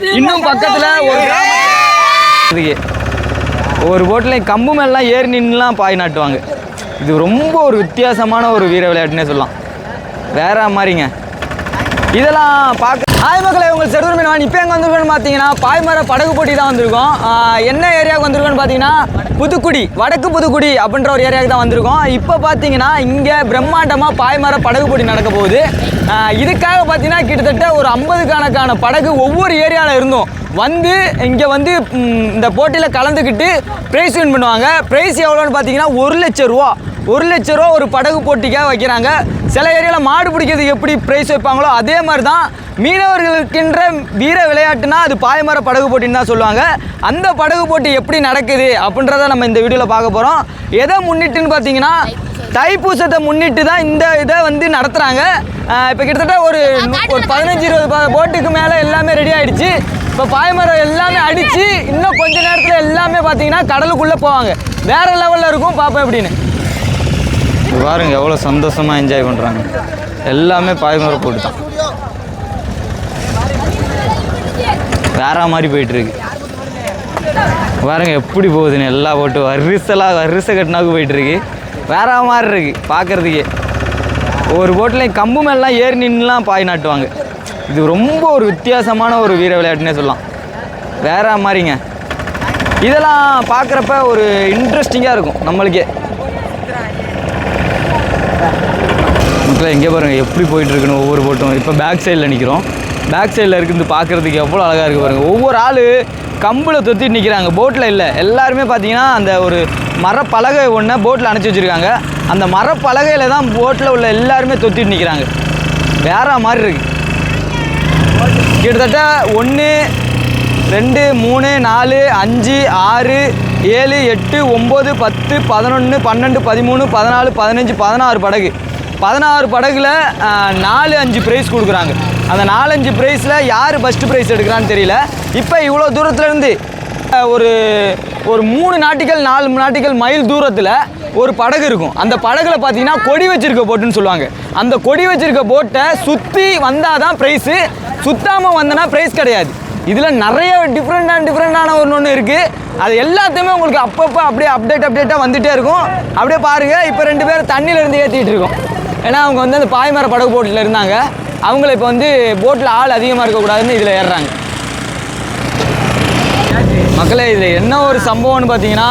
இன்னும் பக்கத்தில் ஒரு கிராமத்துக்கு ஒரு போட்டில் கம்பு மேலாம் ஏறி நின்றுலாம் பாய் நாட்டுவாங்க. இது ரொம்ப ஒரு வித்தியாசமான ஒரு வீர விளையாட்டுன்னே சொல்லலாம். வேற மாதிரிங்க. இதெல்லாம் பார்க்க ஹாய் மக்களை உங்கள் செடுதல் மீனவன் இப்போ எங்கே வந்திருக்கோன்னு பார்த்தீங்கன்னா பாய்மர படகு போட்டி தான் வந்திருக்கோம். என்ன ஏரியாவுக்கு வந்திருக்கோன்னு பார்த்தீங்கன்னா புதுக்குடி வடக்கு புதுக்குடி அப்படின்ற ஒரு ஏரியாவுக்கு தான் வந்திருக்கோம். இப்போ பார்த்தீங்கன்னா இங்கே பிரம்மாண்டமாக பாய்மர படகு போட்டி நடக்க போகுது. இதுக்காக பார்த்தீங்கன்னா கிட்டத்தட்ட ஒரு ஐம்பது கணக்கான படகு ஒவ்வொரு ஏரியாவில் இருந்தும். வந்து இங்கே வந்து இந்த போட்டியில் கலந்துக்கிட்டு ப்ரைஸ் வின் பண்ணுவாங்க. ப்ரைஸ் எவ்வளோன்னு பார்த்தீங்கன்னா ஒரு லட்சம் ரூபா. ஒரு லட்ச ரூபா ஒரு படகு போட்டிக்காக வைக்கிறாங்க. சில ஏரியாவில் மாடு பிடிக்கிறதுக்கு எப்படி ப்ரைஸ் வைப்பாங்களோ அதே மாதிரி தான் மீனவர்களுக்கின்ற வீர விளையாட்டுனா அது பாய்மர படகு போட்டின்னு தான் சொல்லுவாங்க. அந்த படகு போட்டி எப்படி நடக்குது அப்படின்றத நம்ம இந்த வீடியோவில் பார்க்க போகிறோம் எதை முன்னிட்டுன்னு பார்த்தீங்கன்னா தைப்பூசத்தை முன்னிட்டு தான் இந்த இதை வந்து நடத்துகிறாங்க இப்போ கிட்டத்தட்ட ஒரு ஒரு பதினஞ்சு இருபது போட்டுக்கு மேலே எல்லாமே ரெடி ஆகிடுச்சு இப்போ பாய்மரம் எல்லாமே அடித்து இன்னும் கொஞ்ச நேரத்தில் எல்லாமே பார்த்தீங்கன்னா கடலுக்குள்ளே போவாங்க. வேறு லெவலில் இருக்கும் பார்ப்போம் எப்படின்னு. பாருங்க எவ்வளோ சந்தோஷமாக என்ஜாய் பண்ணுறாங்க எல்லாமே பாய்மர போட்டு தான். வேற மாதிரி போயிட்டுருக்கு பாருங்க எப்படி போகுதுன்னு எல்லா போட்டு வரிசலாக வரிசை கட்டினாக்கு போயிட்டுருக்கு வேற மாதிரி இருக்கு பார்க்குறதுக்கே ஒரு போட்டில் கம்பு மேலாம் ஏறி நின்றுலாம் பாய் நாட்டுவாங்க. இது ரொம்ப ஒரு வித்தியாசமான ஒரு வீர விளையாட்டுன்னே சொல்லலாம். வேற மாதிரிங்க. இதெல்லாம் பார்க்குறப்ப ஒரு இன்ட்ரெஸ்டிங்காக இருக்கும் நம்மளுக்கே. மக்களே எங்கே பாருங்கள் எப்படி போயிட்டுருக்குன்னு ஒவ்வொரு போட்டும் இப்போ பேக் சைடில் நிற்கிறோம் பேக் சைடில் இருக்குது பார்க்குறதுக்கு எவ்வளோ அழகாக இருக்குது பாருங்கள் ஒவ்வொரு ஆள் கம்பில் தொத்திட்டு நிற்கிறாங்க போட்டில் இல்லை. எல்லாருமே பார்த்தீங்கன்னா அந்த ஒரு மரப்பலகை ஒன்று போட்டில் அணைச்சி வச்சுருக்காங்க. அந்த மரப்பலகையில் தான் போட்டில் உள்ள எல்லாருமே தொத்திட்டு நிற்கிறாங்க வேற மாதிரி இருக்குது கிட்டத்தட்ட ஒன்று ரெண்டு மூணு நாலு அஞ்சு ஆறு ஏழு எட்டு ஒம்பது பத்து பதினொன்று பன்னெண்டு பதிமூணு பதினாலு பதினஞ்சு பதினாறு படகு. பதினாறு படகுல நாலு அஞ்சு ப்ரைஸ் கொடுக்குறாங்க. அந்த நாலஞ்சு ப்ரைஸில் யார் ஃபஸ்ட்டு ப்ரைஸ் எடுக்கிறான்னு தெரியல. இப்போ இவ்வளோ தூரத்துலேருந்து ஒரு ஒரு மூணு நாட்டிகள் நாலு நாட்டிகள் மைல் தூரத்தில் ஒரு படகு இருக்கும். அந்த படகுல பார்த்தீங்கன்னா கொடி வச்சிருக்க போட்டுன்னு சொல்லுவாங்க. அந்த கொடி வச்சிருக்க போட்டை சுற்றி வந்தால் தான் ப்ரைஸு சுத்தாமல் வந்தனா ப்ரைஸ் கிடையாது. இதில் நிறைய டிஃப்ரெண்டான டிஃப்ரெண்டான ஒன்று ஒன்று இருக்குது அது எல்லாத்தையுமே உங்களுக்கு அப்பப்போ அப்படியே அப்டேட் அப்டேட்டாக வந்துகிட்டே இருக்கும். அப்படியே பாருங்கள் இப்போ ரெண்டு பேரும் தண்ணியிலேருந்து ஏற்றிக்கிட்டு ஏற்றிட்டு இருக்கோம். ஏன்னா அவங்க வந்து அந்த பாய்மர படகு போட்டில் இருந்தாங்க. அவங்கள இப்போ வந்து போட்டில் ஆள் அதிகமாக இருக்கக்கூடாதுன்னு இதில் ஏறுறாங்க. மக்களே இதில் என்ன ஒரு சம்பவம்னு பார்த்தீங்கன்னா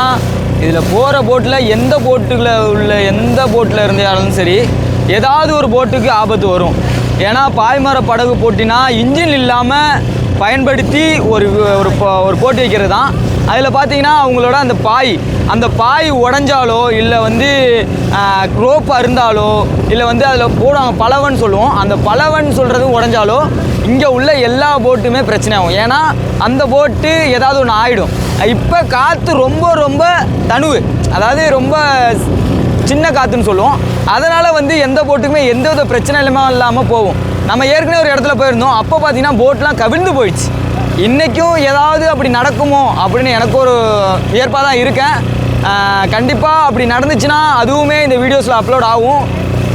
இதில் போகிற போட்டில் எந்த போட்டுக்குள்ள உள்ள எந்த போட்டில் இருந்தாலும் சரி ஏதாவது ஒரு போட்டுக்கு ஆபத்து வரும். ஏன்னா பாய்மர படகு போட்டினா இன்ஜின் இல்லாமல் பயன்படுத்தி ஒரு ஒரு ஒரு போட்டி வைக்கிறது தான் அதில் பார்த்தீங்கன்னா அவங்களோட அந்த பாய் அந்த பாய் உடஞ்சாலோ இல்லை வந்து குரோப்பாக அருந்தாலோ இல்லை வந்து அதில் போடுவாங்க பலவன் சொல்லுவோம். அந்த பலவன் சொல்கிறது உடஞ்சாலோ இங்கே உள்ள எல்லா போட்டுமே பிரச்சனை ஆகும் ஏன்னா அந்த போட்டு ஏதாவது ஒன்று ஆகிடும் இப்போ காற்று ரொம்ப ரொம்ப தனுவு. அதாவது ரொம்ப சின்ன காற்றுன்னு சொல்லுவோம். அதனால் வந்து எந்த போட்டுக்குமே எந்த வித பிரச்சனை இல்லாமல் இல்லாமல் போகும். நம்ம ஏற்கனவே ஒரு இடத்துல போயிருந்தோம். அப்போ பார்த்தீங்கன்னா போட்லாம் கவிழ்ந்து போயிடுச்சு. இன்றைக்கும் ஏதாவது அப்படி நடக்குமோ அப்படின்னு எனக்கு ஒரு ஏற்பாக தான் இருக்கேன் கண்டிப்பாக அப்படி நடந்துச்சுன்னா அதுவுமே இந்த வீடியோஸில் அப்லோட் ஆகும்.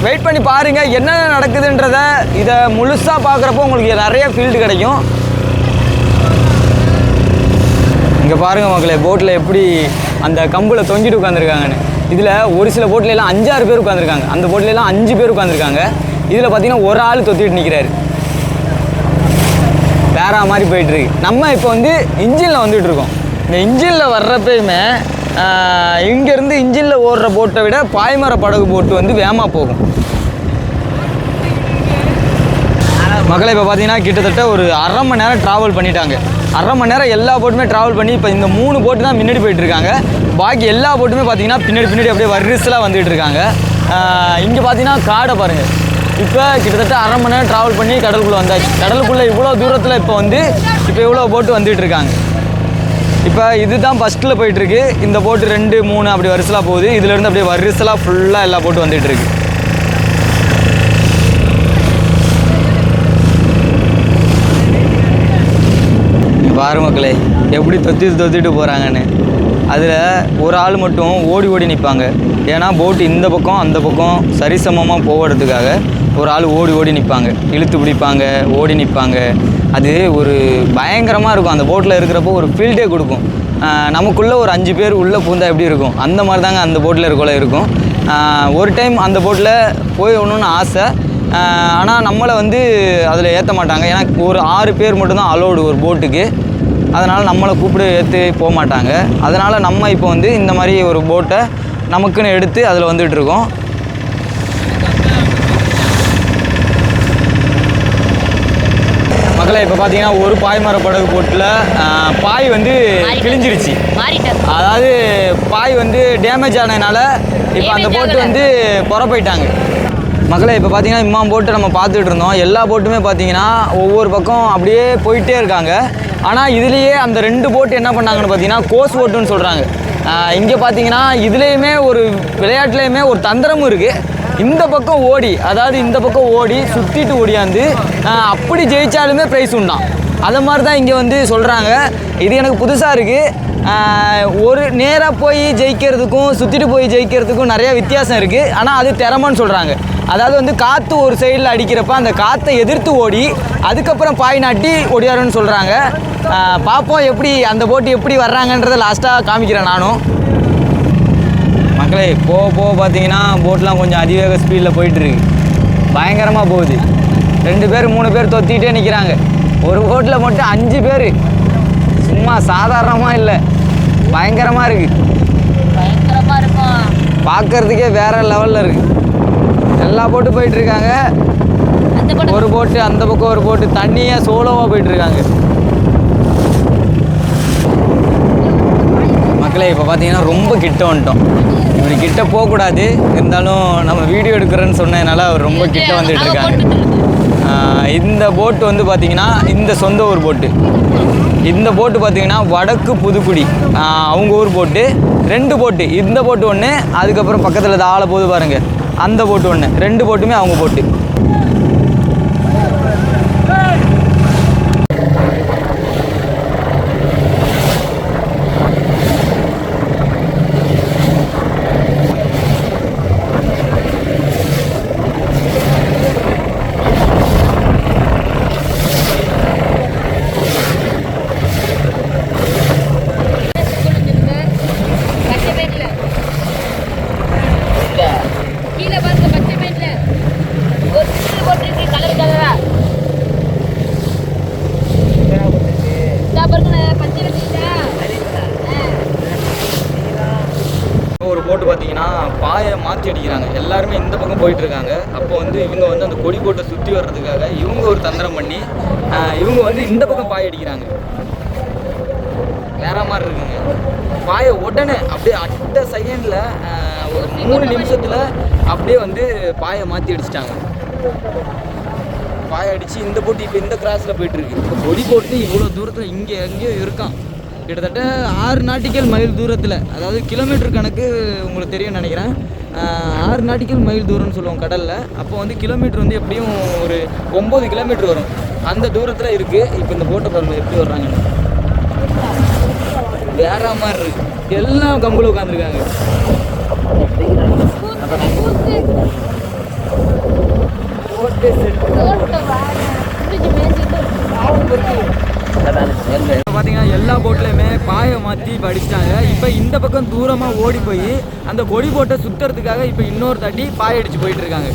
வெயிட் பண்ணி பாருங்கள் என்னென்ன நடக்குதுன்றத இதை முழுசாக பார்க்குறப்போ உங்களுக்கு நிறைய ஃபீல்டு கிடைக்கும். இங்கே பாருங்கள் மக்களே போட்டில் எப்படி அந்த கம்பில் தொங்கிட்டு உட்காந்துருக்காங்கன்னு இதில் ஒரு சில போட்ல எல்லாம் அஞ்சாறு பேர் உட்காந்துருக்காங்க அந்த போட்ல அஞ்சு பேர் உட்காந்துருக்காங்க இதில் பார்த்தீங்கன்னா ஒரு ஆள் தொத்திட்டு நிற்கிறாரு. வேற மாதிரி போயிட்டுருக்கு. நம்ம இப்போ வந்து இன்ஜினில் வந்துட்டு இருக்கோம். இந்த இன்ஜினில் வர்றப்பயுமே இங்கேருந்து இன்ஜினில் ஓடுற போட்டை விட பாய்மர படகு போட்டு வந்து வேகமாக போகும். மக்களை இப்போ பார்த்தீங்கன்னா கிட்டத்தட்ட ஒரு அரை மணி நேரம் ட்ராவல் பண்ணிட்டாங்க. அரை மணி நேரம் எல்லா போட்டுமே ட்ராவல் பண்ணி இப்போ இந்த மூணு போட்டு தான் முன்னாடி போயிட்டுருக்காங்க பாக்கி எல்லா போட்டுமே பார்த்தீங்கன்னா பின்னாடி பின்னாடி அப்படியே வரிசலாக வந்துட்டு இருக்காங்க. இங்கே பார்த்தீங்கன்னா காடை பாருங்கள் இப்போ கிட்டத்தட்ட அரை மணி நேரம் ட்ராவல் பண்ணி கடலுக்குள்ளே வந்தாச்சு. கடலுக்குள்ளே இவ்வளோ தூரத்தில் இப்போ வந்து இப்போ இவ்வளோ போட்டு வந்துட்டு இருக்காங்க. இப்போ இதுதான் ஃபஸ்ட்டில் போயிட்டுருக்கு இந்த போட்டு ரெண்டு மூணு அப்படி வரிசலாக போகுது. இதுலேருந்து அப்படியே வரிசலாக ஃபுல்லாக எல்லா போட்டு வந்துட்டு இருக்கு. பாரு மக்களே எப்படி தொத்தி தொத்திட்டு போகிறாங்கன்னு அதில் ஒரு ஆள் மட்டும் ஓடி ஓடி நிற்பாங்க ஏன்னா போட்டு இந்த பக்கம் அந்த பக்கம் சரிசமமாக போகிறதுக்காக ஒரு ஆள் ஓடி ஓடி நிற்பாங்க இழுத்து பிடிப்பாங்க ஓடி நிற்பாங்க அது ஒரு பயங்கரமாக இருக்கும். அந்த போட்டில் இருக்கிறப்போ ஒரு ஃபீல்டே கொடுக்கும். நமக்குள்ளே ஒரு அஞ்சு பேர் உள்ளே பூந்தா எப்படி இருக்கும்? அந்த மாதிரி தாங்க அந்த போட்டில் இருக்கோல இருக்கும். ஒரு டைம் அந்த போட்டில் போய் ஒன்றுன்னு ஆசை. ஆனால் நம்மளை வந்து அதில் ஏற்ற மாட்டாங்க. ஏன்னா ஒரு ஆறு பேர் மட்டும்தான் அலோடு ஒரு போட்டுக்கு அதனால் நம்மளை கூப்பிட்டு ஏற்று போக மாட்டாங்க. அதனால் நம்ம இப்போ வந்து இந்த மாதிரி ஒரு போட்டை நமக்குன்னு எடுத்து அதில் வந்துட்டுருக்கோம் மக்களை இப்போ பார்த்தீங்கன்னா ஒரு பாய்மர படகு போட்டில் பாய் வந்து கிழிஞ்சிருச்சு. அதாவது பாய் வந்து டேமேஜ் ஆனதுனால இப்போ அந்த போட்டு. வந்து புற போயிட்டாங்க மக்களை இப்போ பார்த்தீங்கன்னா இம்மாம் போட்டு நம்ம பார்த்துட்டு இருந்தோம். எல்லா போட்டுமே பார்த்தீங்கன்னா ஒவ்வொரு பக்கம் அப்படியே போயிட்டே இருக்காங்க. ஆனால் இதுலேயே அந்த ரெண்டு போட்டு என்ன பண்ணாங்கன்னு பார்த்தீங்கன்னா கோஸ் போட்டுன்னு சொல்கிறாங்க இங்கே பார்த்தீங்கன்னா இதுலேயுமே ஒரு விளையாட்டுலேயுமே ஒரு தந்திரமும் இருக்குது இந்த பக்கம் ஓடி அதாவது இந்த பக்கம் ஓடி சுற்றிட்டு ஓடியாந்து அப்படி ஜெயித்தாலுமே ப்ரைஸ் உண்டாம் அதை மாதிரி தான் இங்கே வந்து சொல்கிறாங்க இது எனக்கு புதுசாக இருக்குது ஒரு நேராக போய் ஜெயிக்கிறதுக்கும் சுற்றிட்டு போய் ஜெயிக்கிறதுக்கும் நிறையா வித்தியாசம் இருக்குது ஆனால் அது திறமைன்னு சொல்கிறாங்க அதாவது வந்து காற்று ஒரு சைடில் அடிக்கிறப்ப அந்த காற்றை எதிர்த்து ஓடி அதுக்கப்புறம் பாய் நாட்டி ஓடியாருன்னு சொல்கிறாங்க பார்ப்போம் எப்படி அந்த போட்டு எப்படி வர்றாங்கன்றதை லாஸ்ட்டாக காமிக்கிறேன் நானும். மக்களே போக போக பார்த்தீங்கன்னா போட்லாம் கொஞ்சம் அதிவேக ஸ்பீடில் போயிட்டுருக்கு. பயங்கரமாக போகுது. ரெண்டு பேர் மூணு பேர் தொத்திக்கிட்டே நிற்கிறாங்க ஒரு போட்டில் மட்டும் அஞ்சு பேர். சும்மா சாதாரணமாக இல்லை. பயங்கரமாக இருக்குது இருக்கும்? பார்க்கறதுக்கே வேற லெவலில் இருக்குது எல்லா போட்டு போயிட்டுருக்காங்க. ஒரு போட்டு அந்த பக்கம் ஒரு போட்டு தண்ணியாக சோலோவாக போயிட்டுருக்காங்க. மக்களே இப்போ பார்த்தீங்கன்னா ரொம்ப கிட்ட வந்துட்டோம். இப்படி கிட்ட போகக்கூடாது. இருந்தாலும் நம்ம வீடியோ எடுக்கிறேன்னு சொன்னதுனால அவர் ரொம்ப கிட்ட வந்துட்டு அவ இருக்காங்க போட்டுட்டு இருக்கு. ஆஹ் இந்த போட்டு வந்து பார்த்தீங்கன்னா இந்த சொந்த ஊர் போட்டு இந்த போட்டு பார்த்தீங்கன்னா வடக்கு புதுக்குடி. அவங்க ஊர் போட்டு ரெண்டு போட்டு இந்த போட்டு ஒன்று அதுக்கப்புறம் பக்கத்தில் ஆளை போது பாருங்க. அந்த போட்டு ஒன்று ரெண்டு போட்டுமே அவங்க போட்டு பச்சை பெயிண்ட்ல கீழே பாருங்க பச்சை பெயிண்ட்ல ஒரு சில்லு போட்டுருக்கு கலர் கலரா இதா பாருங்க பச்சை பெயிண்ட்ல ஒரு போட்டு பார்த்தீங்கன்னா பாயை மாற்றி அடிக்கிறாங்க எல்லாருமே போயிட்டுருக்காங்க. அப்போ வந்து இவங்க வந்து அந்த கொடி போட்டை சுற்றி வர்றதுக்காக இவங்க ஒரு தந்திரம் பண்ணி இவங்க வந்து இந்த பக்கம் பாய் அடிக்கிறாங்க. வேற மாதிரி இருக்குங்க. பாயை உடனே அப்படியே அட்ட செகண்டில் ஒரு மூணு நிமிஷத்தில் அப்படியே வந்து பாயை மாற்றி அடிச்சிட்டாங்க. பாயை அடித்து இந்த போட்டி இப்போ இந்த கிராஸில் போயிட்டுருக்கு. இப்போ கொடி போட்டு இவ்வளோ தூரத்தில் இங்கே எங்கேயோ இருக்கான். கிட்டத்தட்ட ஆறு நாட்டிக்கல் மைல் தூரத்தில் அதாவது கிலோமீட்டர் கணக்கு உங்களுக்கு தெரியும்னு நினைக்கிறேன். ஆறு நாட்டிக்கல் மைல் தூரம்னு சொல்லுவோம் கடலில். அப்போ வந்து கிலோமீட்டர் வந்து எப்படியும் ஒரு ஒம்பது கிலோமீட்டர் வரும். அந்த தூரத்தில் இருக்குது இப்போ இந்த போட்டை பாருங்க எப்படி வர்றாங்கன்னு. வேற மாதிரி இருக்கு. எல்லாம் கம்புல உட்காந்துருக்காங்க இப்போ பார்த்தீங்கன்னா எல்லா போட்லையுமே பாயை மாற்றி இப்போ அடிச்சிட்டாங்க இப்போ இந்த பக்கம் தூரமாக ஓடி போய் அந்த கொடி போட்டை சுற்றுறதுக்காக இப்போ இன்னொரு தாட்டி பாய் அடிச்சு போயிட்டு இருக்காங்க.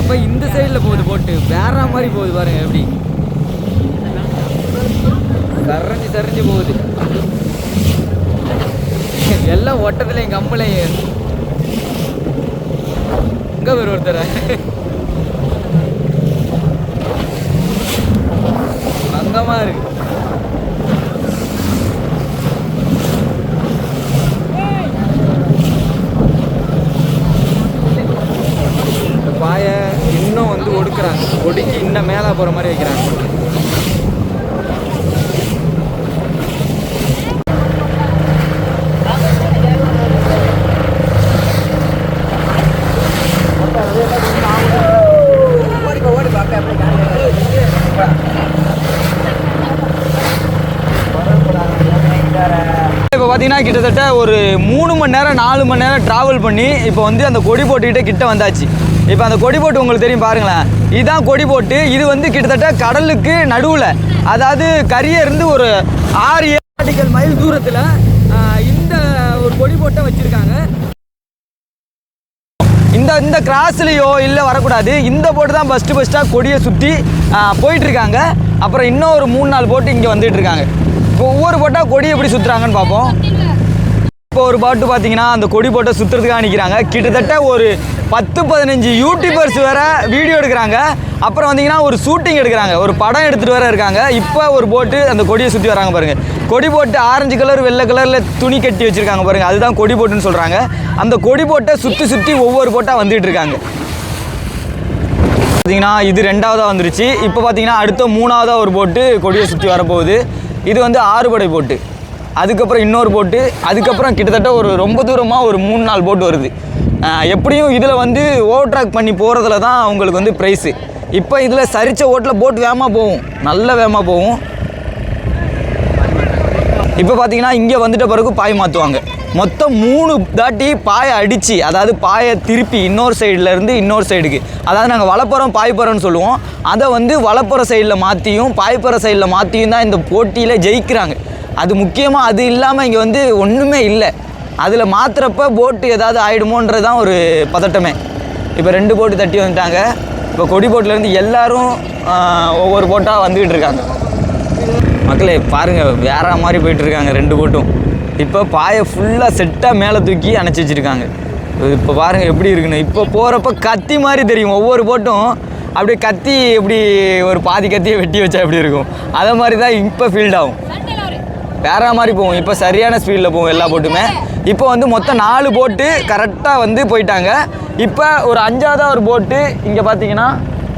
அப்போ இந்த சைடில் போகுது போட்டு வேற மாதிரி போகுது பாருங்க எப்படி. சரிஞ்சு சரிஞ்சு போகுது. எல்லாம் ஒட்டத்துலையும் கம்பளையும் எங்கே ஒரு ஒருத்தர். சங்கமாக இருக்கு. இந்த பாயை இன்னும் வந்து ஒடுக்குறாங்க. ஒடுக்கி இன்னும் மேலே போகிற மாதிரி வைக்கிறாங்க. பார்த்தீங்கன்னா கிட்டத்தட்ட ஒரு மூணு மணி நேரம் நாலு மணி நேரம் ட்ராவல் பண்ணி இப்போ வந்து அந்த கொடி போட்டுக்கிட்டே கிட்ட வந்தாச்சு. இப்போ அந்த கொடி போட்டு உங்களுக்கு தெரியும் பாருங்களேன். இதுதான் கொடி போட்டு இது வந்து கிட்டத்தட்ட கடலுக்கு நடுவில் அதாவது கரியே இருந்து ஒரு ஆறு ஏழு மைல் தூரத்தில் இந்த ஒரு கொடி போட்டை வச்சுருக்காங்க. இந்த இந்த கிராஸ்லேயோ இல்லை வரக்கூடாது. இந்த போட்டு தான் ஃபஸ்ட்டு ஃபஸ்ட்டாக கொடியை சுற்றி போயிட்டுருக்காங்க அப்புறம் இன்னும் ஒரு மூணு நாள் போட்டு இங்கே வந்துட்டுருக்காங்க ஒவ்வொரு போட்டால் கொடி எப்படி சுற்றுறாங்கன்னு பார்ப்போம். இப்போ ஒரு பாட்டு பார்த்தீங்கன்னா அந்த கொடி போட்டை சுற்றுறதுக்காக நிற்கிறாங்க கிட்டத்தட்ட ஒரு பத்து பதினஞ்சு யூடியூபர்ஸ் வேற வீடியோ எடுக்கிறாங்க. அப்புறம் வந்தீங்கன்னா ஒரு ஷூட்டிங் எடுக்கிறாங்க. ஒரு படம் எடுத்துகிட்டு வேற இருக்காங்க. இப்போ ஒரு போட்டு அந்த கொடியை சுற்றி வராங்க பாருங்கள் கொடி போட்டு ஆரஞ்சு கலர் வெள்ளை கலரில் துணி கட்டி வச்சுருக்காங்க பாருங்கள் அதுதான் கொடி போட்டுன்னு சொல்கிறாங்க அந்த கொடி போட்டை சுற்றி சுற்றி ஒவ்வொரு போட்டாக வந்துகிட்டு இருக்காங்க. பார்த்தீங்கன்னா இது ரெண்டாவதாக வந்துருச்சு. இப்போ பார்த்தீங்கன்னா அடுத்த மூணாவதாக ஒரு போட்டு கொடியை சுற்றி வரப்போகுது. இது வந்து ஆறுபடை போட்டு அதுக்கப்புறம் இன்னொரு போட்டு அதுக்கப்புறம் கிட்டத்தட்ட ஒரு ரொம்ப தூரமாக ஒரு மூணு நாலு போட்டு வருது. எப்படியும் இதில் வந்து ஓவர்ட்ராக் பண்ணி போகிறதுல தான் அவங்களுக்கு வந்து ப்ரைஸு இப்போ இதில் சரிச்ச ஓட்டில் போட்டு வேகமாக போகும். நல்ல வேகமாக போகும். இப்போ பார்த்தீங்கன்னா இங்கே வந்துட்ட பிறகு பாய் மாற்றுவாங்க மொத்தம் மூணு தாட்டி பாயை அடித்து அதாவது பாயை திருப்பி இன்னொரு சைட்லேருந்து இன்னொரு சைடுக்கு அதாவது நாங்கள் வலப்புறம் பாய்ப்புறம்னு சொல்லுவோம். அதை வந்து வலப்புற சைடில் மாற்றியும் பாய்ப்புற சைடில் மாற்றியும் தான் இந்த போட்டியில் ஜெயிக்கிறாங்க. அது முக்கியமாக அது இல்லாமல் இங்கே வந்து ஒன்றுமே இல்லை. அதில் மாற்றுறப்ப போட்டு ஏதாவது ஆகிடுமோன்றது தான் ஒரு பதட்டமே. இப்போ ரெண்டு போட்டு தட்டி வந்துட்டாங்க. இப்போ கொடி போட்டிலேருந்து எல்லோரும் ஒவ்வொரு போட்டாக வந்துக்கிட்டு இருக்காங்க. மக்களே பாருங்கள் வேற மாதிரி போயிட்டுருக்காங்க ரெண்டு போட்டும் இப்போ பாயை ஃபுல்லாக செட்டாக மேலே தூக்கி அணைச்சி வச்சுருக்காங்க. இப்போ பாருங்க எப்படி இருக்குன்னு. இப்போ போகிறப்ப கத்தி மாதிரி தெரியும். ஒவ்வொரு போட்டும் அப்படியே கத்தி எப்படி ஒரு பாதி கத்தியை வெட்டி வச்சா எப்படி இருக்கும்? அதை மாதிரி தான் இப்போ ஃபீல்ட் ஆகும். வேற மாதிரி போகும். இப்போ சரியான ஸ்பீடில் போகும் எல்லா போட்டுமே இப்போ வந்து மொத்தம் நாலு போட்டு கரெக்டாக வந்து போயிட்டாங்க. இப்போ ஒரு அஞ்சாவதாக ஒரு போட்டு இங்கே பார்த்தீங்கன்னா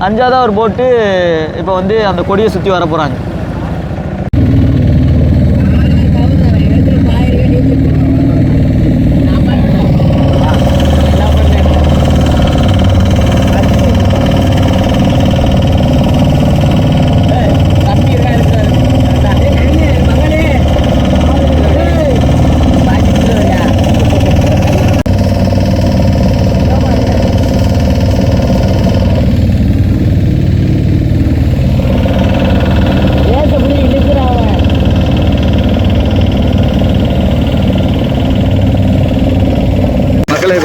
அஞ்சாவதாக ஒரு போட்டு இப்போ வந்து அந்த கொடியை சுற்றி வர போகிறாங்க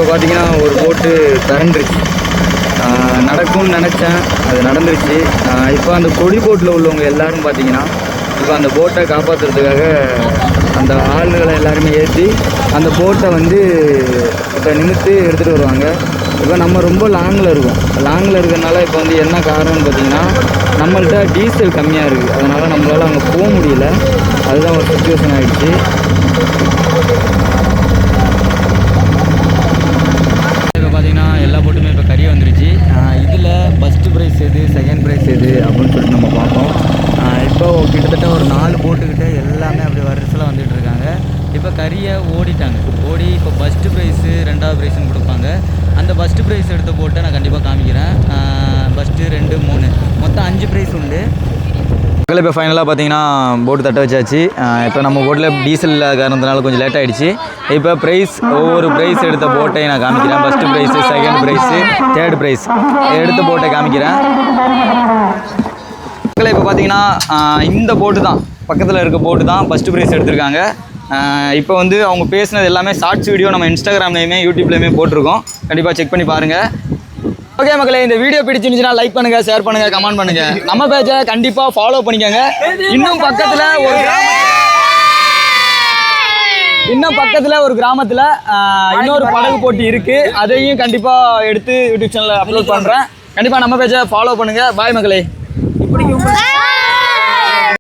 பார்த்தீங்கன்னா ஒரு போட்டு திரண்டுருச்சு. நடக்கும்னு நினச்சேன். அது நடந்துருச்சு. இப்போ அந்த கொடி போட்டில் உள்ளவங்க எல்லாரும் பார்த்தீங்கன்னா இப்போ அந்த போட்டை காப்பாற்றுறதுக்காக அந்த ஆளுகளை எல்லாருமே ஏற்றி அந்த போட்டை வந்து இப்போ நிமித்து எடுத்துகிட்டு வருவாங்க. இப்போ நம்ம ரொம்ப லாங்கில் இருக்கோம். லாங்கில் இருக்கிறனால இப்போ வந்து என்ன காரணம்னு பார்த்தீங்கன்னா நம்மள்கிட்ட டீசல் கம்மியாக இருக்குது அதனால் நம்மளால் அங்கே போக முடியல. அதுதான் ஒரு சுச்சுவேஷன் ஆகிடுச்சு இப்போ பார்த்தீங்கன்னா எல்லா போட்டுமே இப்போ கறியை வந்துருச்சு இதில் ஃபஸ்ட்டு ப்ரைஸ் எது செகண்ட் ப்ரைஸ் எது அப்படின்னு சொல்லிட்டு நம்ம பார்ப்போம். இப்போ கிட்டத்தட்ட ஒரு நாலு போட்டுக்கிட்ட எல்லாமே அப்படி வரிசையில் வந்துட்டு இருக்காங்க. இப்போ கறியை ஓடிட்டாங்க. ஓடி இப்போ ஃபஸ்ட்டு ப்ரைஸு ரெண்டாவது ப்ரைஸ்னு கொடுப்பாங்க. அந்த ஃபஸ்ட்டு ப்ரைஸ் எடுத்து போட்டு நான் கண்டிப்பாக காமிக்கிறேன். ஃபஸ்ட்டு ரெண்டு மூணு. மொத்தம் அஞ்சு ப்ரைஸ் உண்டு. மக்கள் இப்போ ஃபைனலாக பார்த்தீங்கன்னா போட்டு தட்ட வச்சாச்சு. இப்போ நம்ம போட்டில் டீசல் இல்லாத காரணத்தினால கொஞ்சம் லேட் ஆகிடுச்சு இப்போ ப்ரைஸ் ஒவ்வொரு ப்ரைஸ் எடுத்த போட்டை நான் காமிக்கிறேன். First prize second prize third prize எடுத்த போட்டை காமிக்கிறேன். மக்களை இப்போ பார்த்தீங்கன்னா இந்த போட்டு தான். பக்கத்தில் இருக்க போட்டு தான் ஃபஸ்ட்டு ப்ரைஸ் எடுத்திருக்காங்க. இப்போ வந்து அவங்க பேசினது எல்லாமே ஷார்ட்ஸ் வீடியோ நம்ம இன்ஸ்டாகிராம்லேயுமே யூடியூப்லேயுமே போட்டிருக்கோம். கண்டிப்பாக செக் பண்ணி பாருங்கள் ஓகே மக்களே இந்த வீடியோ பிடிச்சிருந்துச்சுன்னா லைக் பண்ணுங்க ஷேர் பண்ணுங்க கமெண்ட் பண்ணுங்க. நம்ம பேஜை கண்டிப்பா ஃபாலோ பண்ணிக்கோங்க. இன்னும் பக்கத்துல ஒரு இன்னும் பக்கத்துல ஒரு கிராமத்துல இன்னொரு படகு போட்டி இருக்கு. அதையும் கண்டிப்பா எடுத்து யூடியூப் சேனல்ல அப்லோட் பண்றேன். கண்டிப்பா நம்ம பேஜை ஃபாலோ பண்ணுங்க. பாய் மக்களே.